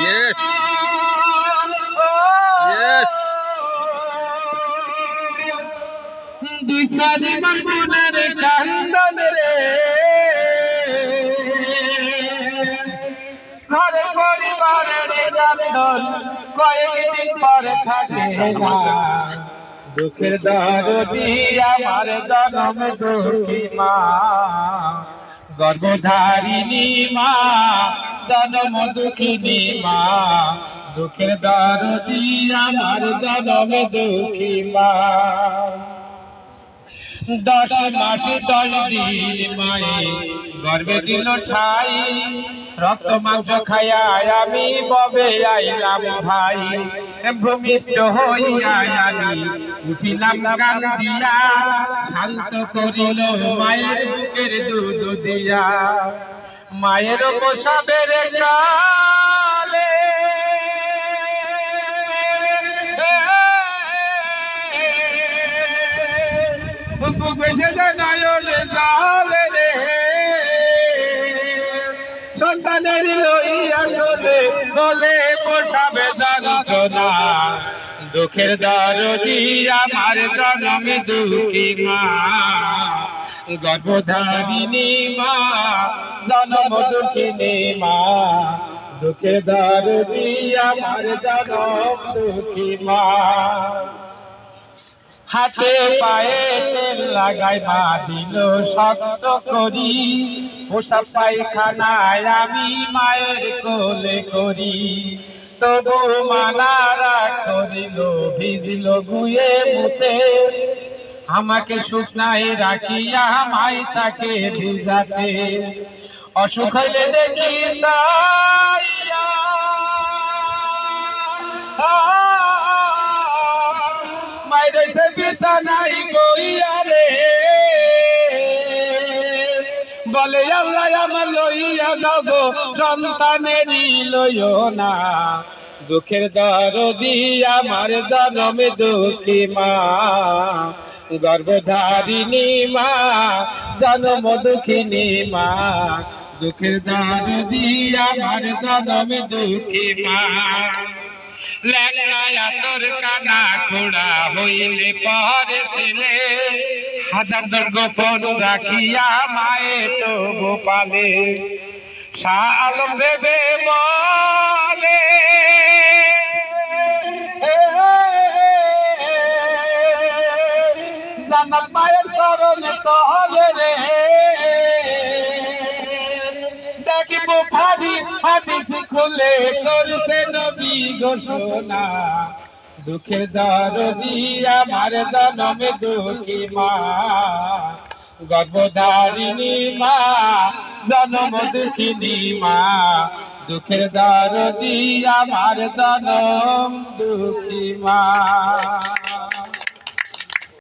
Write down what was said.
Yes. Yes. দুই সারি মনের কান্দন রে ঘরে পরিবারের কান্দন কয়েকদিন পরে থাকে দুঃখের দরদি আমার জনম দুঃখী মা গর্ভধারিণী মা জনম দুঃখিনী মা দুঃখের দরদি আমার জনম দুঃখী মা দশ মাস দশ দিন মায়ে গর্বে দিল ঠাই, রক্ত মাংস খাইয়া আমি ববে আইলাম ভাই। ভূমিষ্ঠ হইয়া আমি উঠিলাম গান দিয়া শান্ত করিল মায়ের বুকের দুধ দিয়া। মায়ের পোষাবের কালে সন্তানের গলে পোষাবে যন্ত্রণা। দুঃখের দরদি আমার জনমে দুঃখী মা। গর্ভধারিণী মা, জনম দুঃখিনী মা। দুঃখের দরদি আমার জনম দুঃখী মা। হাতে পায়ে তেল লাগাই মা দিল শক্ত করি পোষা পায়খানায় আমি মায়ের কোলে করি। তবু মানারা করিল ভিজিল গুয়ে মুতে আমাকে শুকনায় রাখিয়া মাই তাকে ভিজাতে। অসুখ হইলে দেখি সে বিছানাই গইয়া রে বলে আল্লাহ আমার লইয়া যাব সন্তানেরই না দুঃখের আমার জনমে দুঃখী মা গর্ভধারিণী মা জনম দুঃখিনী মা দুঃখের দরদি আমার জনমে দুঃখী মা লেলায়া তোর কানা খোড়া হইলে পরে ছেলে। হাজার দর গোপন রাখিয়া মায়ে তো গোপালে। শালম দেবে বলে। জান্নাত মায়ের চরণে তহলে রে। দেখিব ফাঁদি হাদিস খুলে করছে নবী ঘোষণা। দুঃখের দরদি আমার জনমে দুঃখী মা। গর্ভধারিণী মা, জনম দুঃখিনী মা। দুঃখের দরদি আমার জনম দুঃখী মা।